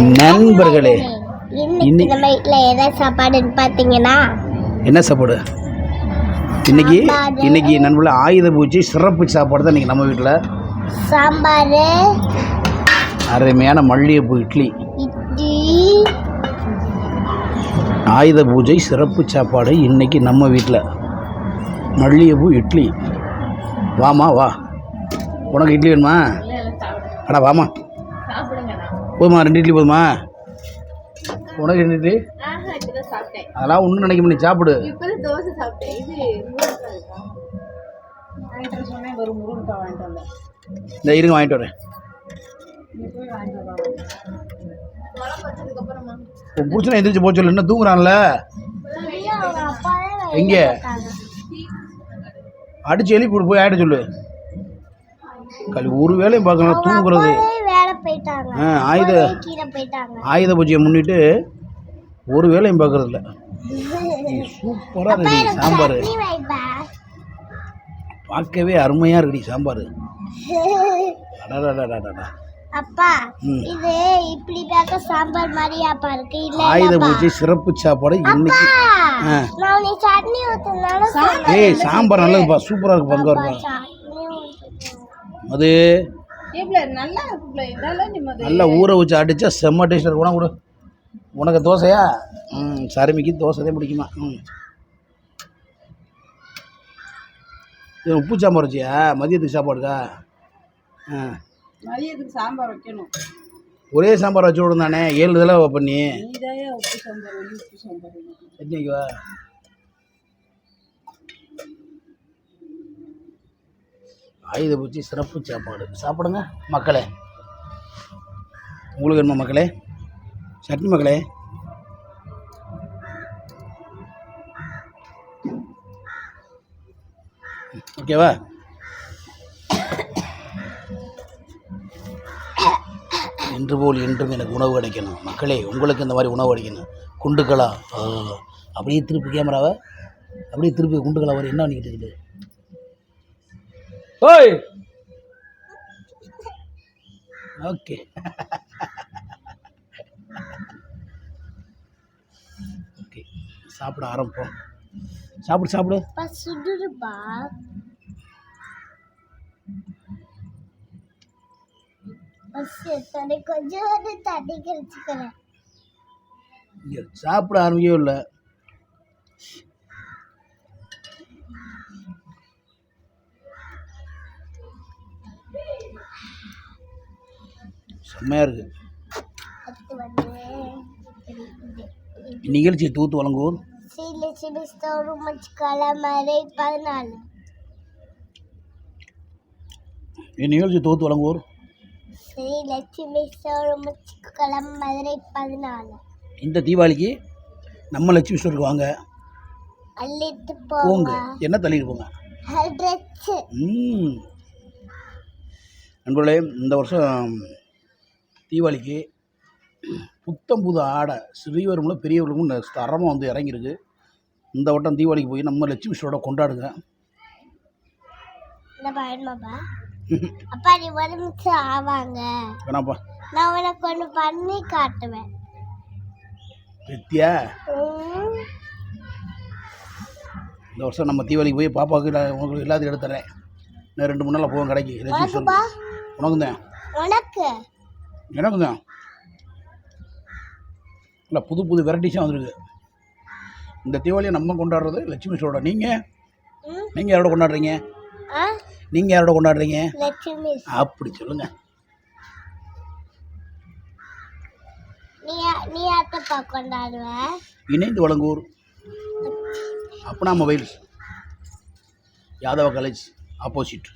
நண்பர்களே இன்னைக்கு இன்னி- நம்ம வீட்டில் என்ன சாப்பாடுன்னு பார்த்தீங்கன்னா என்ன சாப்பாடு? இன்னைக்கு. இன்னைக்கு நண்பர்களே ஆயுத பூஜை சிறப்பு சாப்பாடு தான் இன்னைக்கு நம்ம வீட்டில் சாம்பார் அருமையான மல்லிகைப்பூ இட்லி. இட்லி. ஆயுத பூஜை சிறப்பு சாப்பாடு இன்னைக்கு நம்ம வீட்டில் மல்லிகைப்பூ இட்லி. வாமா வா. உனக்கு இட்லி வேணுமா? அடா வாமா போதுமா? ரெண்டு இட்லி போதுமா? உனக்கு ரெண்டு இட்லி? அதெல்லாம் ஒன்றும் நினைக்க முடியும் சாப்பிடு. இந்த இருங்க வாங்கிட்டு வரேன். புருஷனை எந்திரிச்சு போச்சு சொல்லு. இன்னும் தூங்குறான்ல? எங்க? அடிச்சு எழுப்பி போய் ஆயிட சொல்லு. கல் ஒரு வேலையும் பார்க்கணும் தூங்குறது. போயிட்டாங்க ஆயுத ஆயுத பூஜையை முன்னிட்டு ஒரு வேலையும் பார்க்கறது இல்ல சூப்பராக ரெடி சாம்பார் பார்க்கவே அருமையாக ரெடி சாம்பார் அப்பா. இது இப்படி பார்க்க சாம்பார் மாதிரியாப்பா இருக்கு இல்ல ஆயுத பூஜை சிறப்பு சாப்பாடு இன்னைக்கு. நான் நீ சட்னி ஊத்துனாலும் ஏய் சாம்பார் நல்லதுப்பா சூப்பராக இருக்கு பங்கு ஊத்து அது நல்லா ஊற வச்சு அடிச்சா செம்ம டேஸ்ட் இருக்கும். உனக்கு கொடு. உனக்கு தோசையா? ம் சருமிக்கு தோசை தான் பிடிக்குமா? ம். இது உப்பு சாம்பார் வச்சியா? மதியத்துக்கு சாப்பாடுக்கா ஆ. மதியத்துக்கு சாம்பார் வைக்கணும். ஒரே சாம்பார் வச்சு விடும் தானே ஏழு தடவை பண்ணி. உப்பு சாம்பார் உப்பு சாம்பார் வைக்கணும். இன்னைக்கு வா ஆயுத பூச்சி சிறப்பு சாப்பாடு. சாப்பிடுங்க மக்களே. உங்களுக்கு என்ன மக்களே? சட்னி மக்களே? ஓகேவா இன்று போல் என்றும் எனக்கு உணவு கிடைக்கணும். மக்களே உங்களுக்கு இந்த மாதிரி உணவு கிடைக்கணும். குண்டுகளா? அப்படியே திருப்பி கேமராவை அப்படியே திருப்பி குண்டுகளா வர என்ன பண்ணிக்கிட்டு இருக்குது? ஓய். ஓகே. ஓகே. சாப்பிட ஆரம்பிப்போம். சாப்பிடு சாப்பிடு. தண்ணி கொஞ்சம் தண்ணி கழிச்சுக்கிறேன் சாப்பிட ஆரம்பிக்கவே இல்லை. செம்மையாக இருக்குது நிகழ்ச்சியை தூத்து பதினாலு. இந்நிகழ்ச்சி தொகுத்து வழங்குவோர்? ஸ்ரீலட்சுமி ஸ்டோரும் கிழமரை பதினாலு. இந்த தீபாவளிக்கு நம்ம லட்சுமி ஸ்டோருக்கு வாங்க. அள்ளிட்டு போங்க. என்ன தள்ளிட்டு போங்க? ம். நண்பர்களே இந்த வருஷம் தீபாவளிக்கு புத்தம் புது ஆடை சிறியவர்களும் பெரியவர்களும் தரமாக வந்து இறங்கியிருக்கு. இந்த வட்டம் தீபாவளிக்கு போய் நம்ம லட்சுமி ஸ்டோரோட கொண்டாடுங்க. அப்பா? நீ ஒரு நிமிஷம் ஆவாங்க. வேணாப்பா நான் உனக்கு ஒன்று பண்ணி காட்டுவேன். வித்தியா. இந்த வருஷம் நம்ம தீபாவளிக்கு போய் பாப்பாவுக்கு நான் உங்களுக்கு எல்லாத்தையும் எடுத்து தரேன் இன்னும் ரெண்டு மூணு நாளில் போவோம் கடைக்கு. லட்சுமி உனக்கும் தான் உனக்கு? எனக்கும் தான் இல்லை புது புது வெரைட்டிஸாக வந்திருக்கு. இந்த தீபாவளியை நம்ம கொண்டாடுறது லட்சுமி ஸ்டோரோட நீங்கள் நீங்கள் யாரோட கொண்டாடுறீங்க? நீங்கள் யாரோட கொண்டாடுறீங்க? அப்படி கொண்டாடுவ? இணைந்து வழங்குவோர் Apna mobiles. Yadava college opposite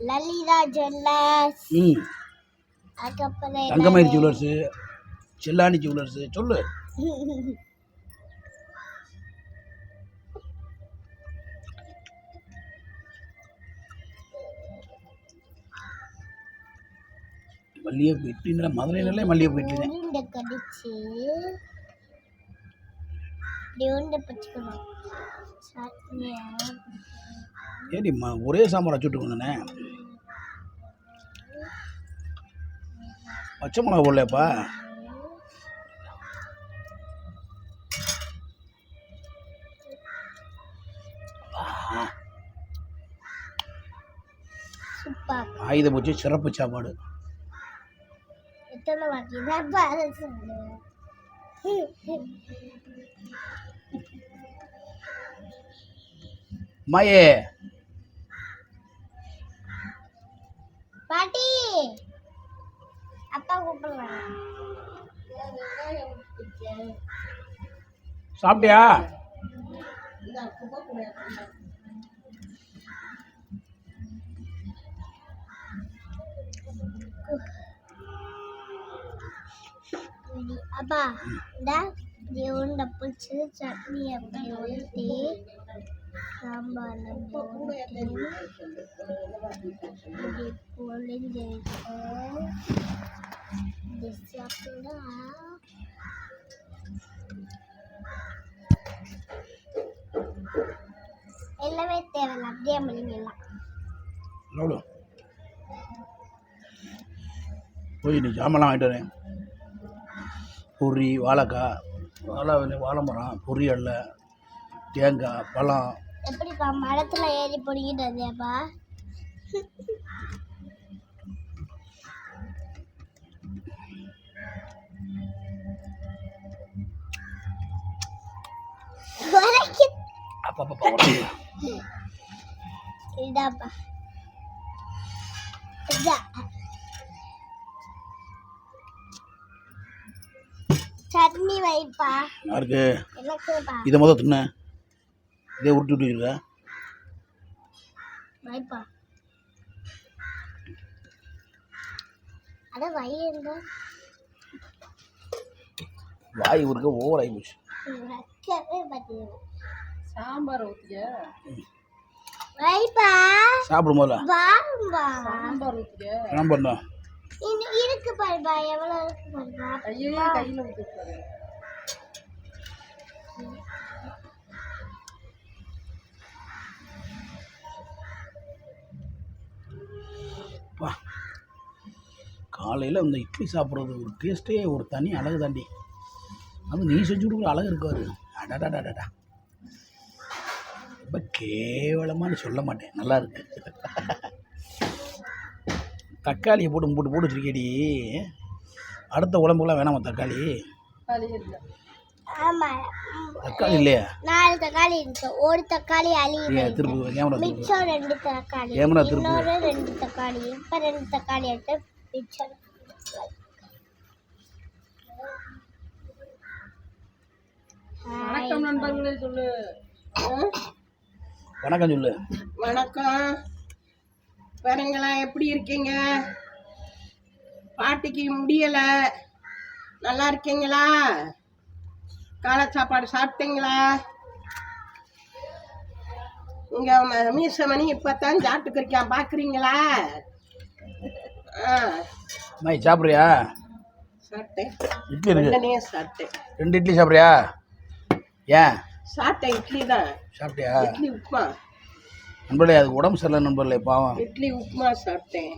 Lalitha jewellers. ம். அதுக்கப்புறம் தங்கமயில் ஜுவல்லர்ஸு செல்லாணி ஜுவல்லர்ஸு சொல்லு. மல்லிகைப்பூ இட்லிங்கிற மதுரையிலே மல்லிகைப்பூ இட்லி உருண்டை கடிச்சு. உருண்டை ஏடி ஒரே சாம்பார் வச்சுட்டு கொண்டனே பச்சை மிளகா போடலையாப்பா? ஆயுத பூஜை சிறப்பு சாப்பாடு. மாயே பாட்டி. அப்பா கூப்பிடுறாங்க சாப்பிட்டியா ரெடி அப்பா இந்த உருண்டை பிடிச்சி சட்னி அப்படி ஊற்றி சாம்பாரில் போட்டு இப்படி பொழிஞ்சு இப்படி சாப்பிட்டா எல்லாமே தேவையில்ல அப்படியே முடிஞ்சிடலாம். எவ்வளோ? போய் நீ ஜாமெல்லாம் வாங்கிட்டு வரேன். பொரி வாழைக்காய் வாழை வாழை மரம் பொரியல்ல தேங்காய் பழம். எப்படிப்பா மரத்துல ஏறி பிடிக்கிட்டு அப்பப்பா உடம்பு இதாப்பா இதா சட்னி வைப்பா யாருக்கு இதை மொதல் தின்ன இதே உருட்டி விட்டுருக்க வைப்பா அட வையுங்க வாய் உருக்க ஓவர் ஆகி போச்சு சாம்பார் ஊற்றிய சாப்பிடும் போதல பாருப்பா சாம்பார் ஊற்றிய என்ன பண்ணோம் இன்னும் இருக்கு பாருப்பா. எவ்வளோ இருக்கு பாருப்பா. கையிலே கையில் ஊற்றிருக்காரு பா காலையில் இந்த இட்லி சாப்பிட்றது ஒரு டேஸ்ட்டே ஒரு தனி அழகு தாண்டி. அது நீ செஞ்சு கொடுக்குற அழகு இருக்காரு அடடாடாடா ரொம்ப கேவலமானு சொல்ல மாட்டேன். நல்லா இருக்கு. தக்காளியை போட்டு போட்டு போட்டு வச்சிருக்கேடி அடுத்த உடம்புக்குலாம் வேணாமா தக்காளி? களியே இல்லை. ஆமா. தக்காளி இல்லையா? நாலு தக்காளி இருக்கு ஒரு தக்காளி அழி ஏன் திருப்பு கேமரா மிச்சம் ரெண்டு தக்காளி. கேமரா திருப்பு. ரெண்டு தக்காளி. இப்ப ரெண்டு தக்காளி எடுத்து மிச்சம் வணக்கம் நண்பர்களே சொல்லு. வணக்கம் சொல்லு. வணக்கம். பாருங்களா எப்படி இருக்கீங்க? பாட்டிக்கு முடியல. நல்லா இருக்கீங்களா? காலை சாப்பாடு சாப்பிட்டீங்களா? இங்க ம- மீசமணி இப்பதான் சாப்பிட்டுக்கு இருக்கான் பாக்குறீங்களா? ஆ. மை சாப்பிட்றியா? சாப்பிட்டேன். இட்லி இருக்கு. சாப்பிட்டேன். ரெண்டு இட்லி சாப்பிட்றியா? ஏன்? சாப்பிட்டேன் இட்லி தான். சாப்பிட்டியா? இட்லி உப்புமா. நண்பர்களே அதுக்கு உடம்பு சரியில்லை நண்பர்களே பாவம். இட்லி உப்புமா சாப்பிட்டேன்.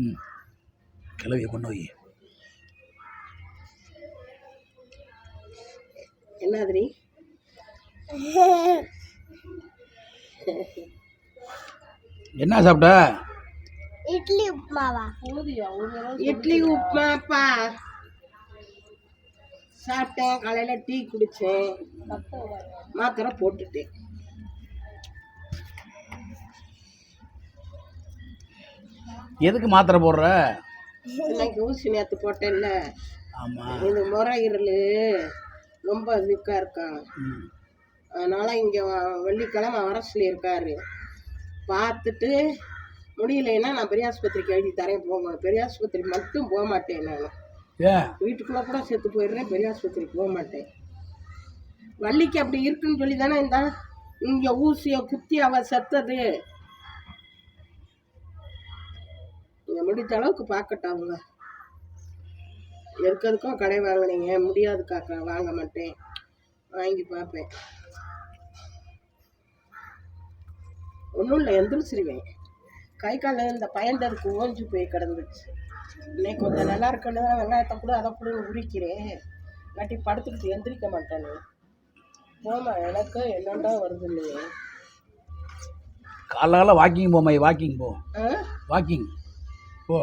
ம். கிளவியை கொண்டு போய் என்னதுரி என்ன சாப்பிட்ட? இட்லி உப்புமாவா? இட்லி உப்புமாப்பா சாப்பிட்டேன் காலையில் டீ குடித்தேன் மாத்திரை போட்டுட்டேன். எதுக்கு மாத்திரை போடுற? இன்னைக்கு ஊசி நேற்று போட்டேன்ல. ஆமாம் இந்த முறையீரல் ரொம்ப வீக்காக இருக்கான். அதனால் இங்கே வெள்ளிக்கிழமை வர சொல்லியிருக்காரு பார்த்துட்டு முடியலைன்னா நான் பெரியாஸ்பத்திரிக்கு எழுதி தரேன் போவேன் பெரியாஸ்பத்திரி மட்டும் போக மாட்டேன் நான். வீட்டுக்குள்ளே கூட சேர்த்து போயிடுறேன் பெரியாஸ்பத்திரிக்கு போக மாட்டேன். வள்ளிக்கு அப்படி இருக்குன்னு சொல்லி தானே இந்த இங்கே ஊசியை குத்தி அவள் செத்தது. முடிஞ்ச அளவுக்கு பார்க்கட்டும் அவங்க. இருக்கிறதுக்கும் கடை வாங்கினீங்க முடியாது வாங்க மாட்டேன். வாங்கி பார்ப்பேன். ஒன்றும் இல்லை எந்திரிச்சிருவேன். கை காலில் இந்த பயந்ததுக்கு ஓஞ்சி போய் கிடந்துச்சு. இன்னைக்கு கொஞ்சம் நல்லா இருக்குன்னு தான் வெங்காயத்தை கூட அதை கூட உரிக்கிறேன். இல்லாட்டி படுத்துக்கிட்டு எந்திரிக்க மாட்டேனே போமா எனக்கு என்னண்டா வருது இல்லையே காலால வாக்கிங் போம்மா வாக்கிங் போ. வாக்கிங் போ.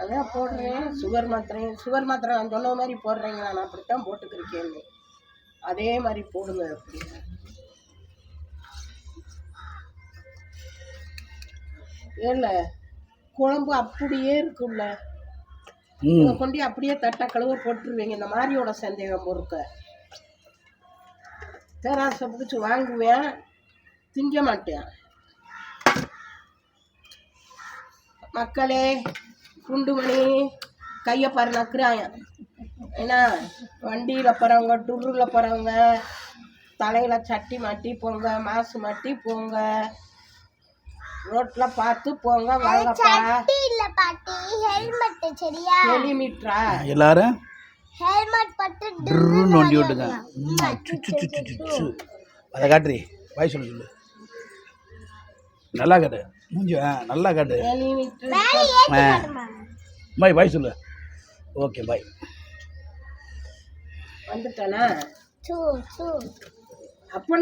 அதான் போடுறேன். சுகர் மாத்திரை சுகர் மாத்திரை நான் சொன்ன மாதிரி போடுறேங்க நான் அப்படித்தான் போட்டுக்கிருக்கேன் அதே மாதிரி போடுங்க அப்படி ஏல குழம்பு அப்படியே இதை கொண்டு அப்படியே தட்டை கழுவ போட்டுருவீங்க இந்த மாதிரியோட சந்தேகம் பொறுக்க பேராசை பிடிச்சி வாங்குவேன் திங்க மாட்டேன். மக்களே குண்டுமணி கையை பாரு நக்குறாங்க. ஏன்னா வண்டியில் போகிறவங்க டூரில் போகிறவங்க தலையில் சட்டி மாட்டி போங்க மாசு மாட்டி போங்க. ரோட்டில் பார்த்து போங்க வாங்கப்பா. இல்ல பாட்டி ஹெல்மெட் சரியா? கிலோமீட்டரா எல்லாரும் ஹெல்மெட் போட்டு ட்ருன்னு வண்டி விட்டுங்க ம், சு, சு, சு, சு, சு, சு. அதை காட்டுறி. பாய் சொல்லு சொல்லு. நல்லா காட்டு. மூஞ்சி ஆ நல்லா காட்டு. கிலோமீட்டர் ஆ. பாய் பாய் சொல்லு. Okay bye. வந்துட்டானா? சூ சூ. அப்போ